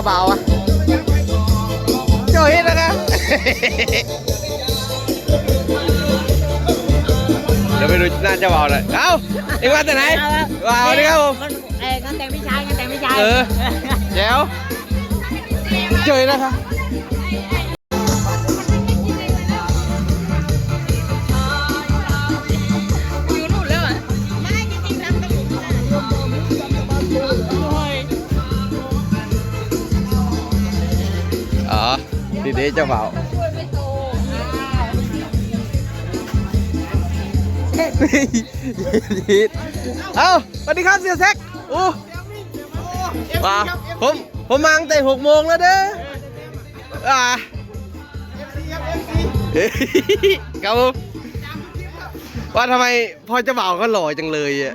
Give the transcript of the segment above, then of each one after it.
าบ่าวอะเจ้าเฮ็ดนะคะเดี๋ยวไปดูหน้าเจ้าบ่าวหน่อยเอ้าเอ็งมาจากไหนว้าวนี่ครับผมเอ้ยงานแต่งพี่ชายงานแต่งพี่ชายเออแจ๋วเจอนะคะอยู่นู่นแล้วอะไม่จริงๆแล้วไม่อยู่อ๋อ ดีเดเจ้าบ่าวไม่โตเอ้าสวัสดีครับเสียแซกโอ้ว้าผมผมมาตั้งแต่หกโมงแล้วเด้ออ่าเฮ้ยครับผมว่าทำไมพ่อเจ้าบ่าวก็หล่อจังเลยอะ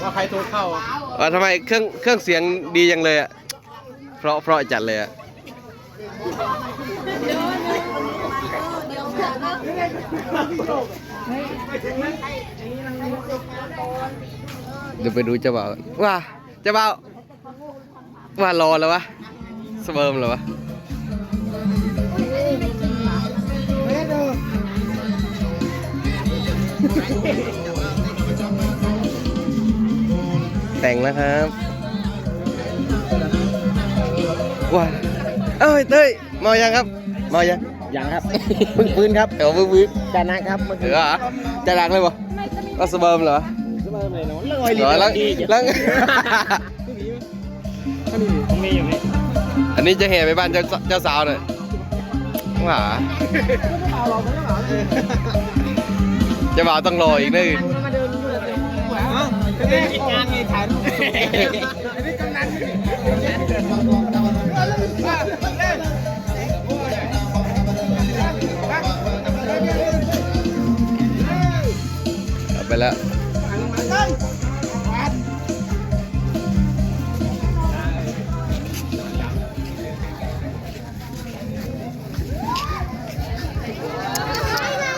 ว่าใครโทรเข้า ว่าทำไมเครื่องเครื่องเสียงดีจังเลยอะเพราะเพราะจัดเลยอะเดี๋ยวไปดูเจ้าบ่าวว่าเจ้าบ่าวว่ารอแล้ววะสเปิร์มแล้ววะ แต่งแล้วครับว้าเอ้ยเต้ยเมายังครับเมายังอย่างครับเพิ่งฟื้นครับเดี๋ยวมือมือจานะครับเมื่อเอกี้อเหรอจะดังเลยปะก็สเบิร์มเหรอสบายเลยเนาะลอยเหรอแล้วดีแล้วตรงนี้อยู่นี่อันนี้จะแห่ไปบ้านเจ้าเจ้าสาวหน่อยหาเจะบ่าวต้องรออีกนึงจะได้กินงานไงถ่ายรูป อันนี้กำนันเอาไปแล้ว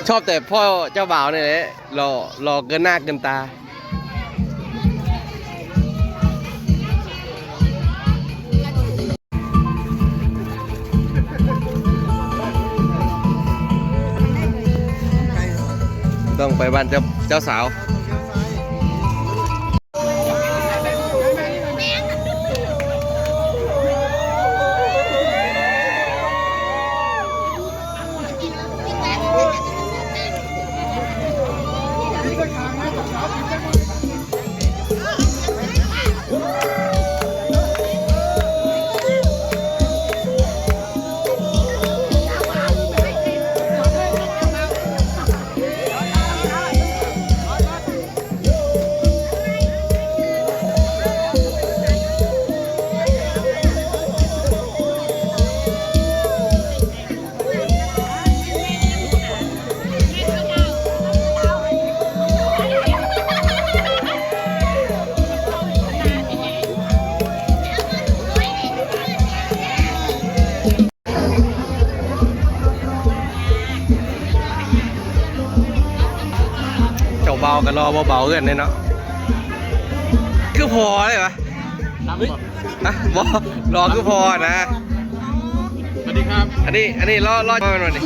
ชอบแต่พ่อเจ้าบ่าวเนี่ยแหละรอรอเกินหน้าเกินตา ไปบ้านเจ้าเจ้าสาว เจ้าเบากันรอเบาๆกันเนี่ยเนาะคือพอเลยวะน้ำก่อนฮะบอรอคือพอนะสวัสดีครับ อันนี้อันนี้รอรอมาหน่อยดิ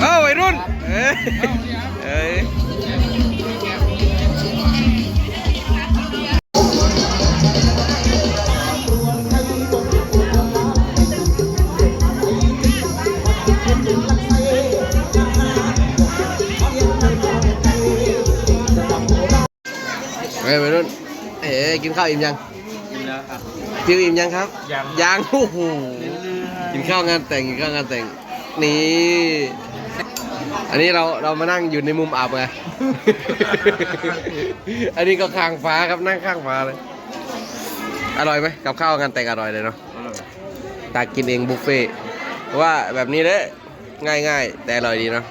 เอ้าวัยรุ่นเอ้ย กินข้าวอิ่มยังกินแล้วครับฟิวอิ่มยังครับยังยังโอ้โหกินข้าวงานแต่งกินข้าวงานแต่งนี่อันนี้เราเรามานั่งอยู่ในมุมอับไง อันนี้ก็ข้างฟ้าครับนั่งข้างฟ้าเลย อร่อยไหมกับข้าวงานแต่งอร่อยเลยเนาะตากินเองบุฟเฟ่ต์เพราะว่าแบบนี้เลยง่ายง่ายๆ แต่อร่อยดีเนาะ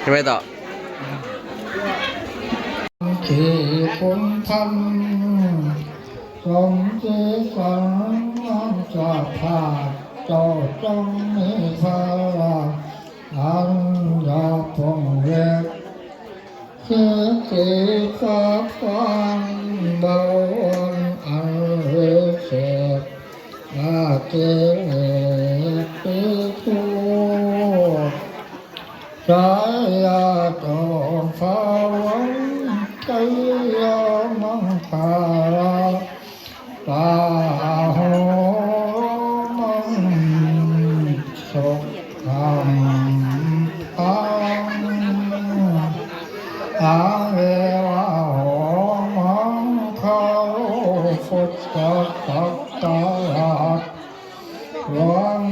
ใช่ไหมต่อ ที่คุณทำทรงจีสังน้ำจะพาเจ้าจงมีพลังอันยาพงเล็กเกิดเกิดฟ้าฟังเบาอ่อนอันเรเสดอาเกเอเปทุสายยาต ฟุตตะตัตตาลัดร้อง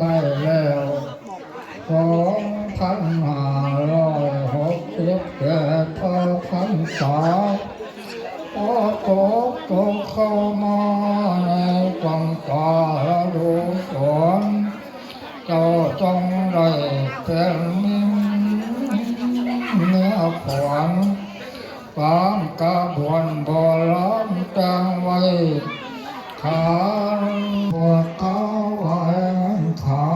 ได้แล้วสองพันห้าร้อยหกสิบแปดพันษาพ ความกระบวนโบราณจังไว้ขานปวดเขาไว้เขา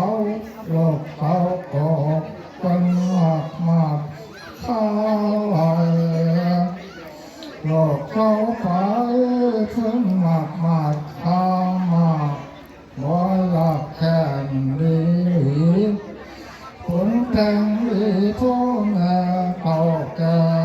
โลกเขาโกกเป็นมากมาเขาไว้โลกเขาไปขึ้นมากมากเขามาบ่อยากแค่ดีคนแต่งดีพ่อแม่เก่าแก่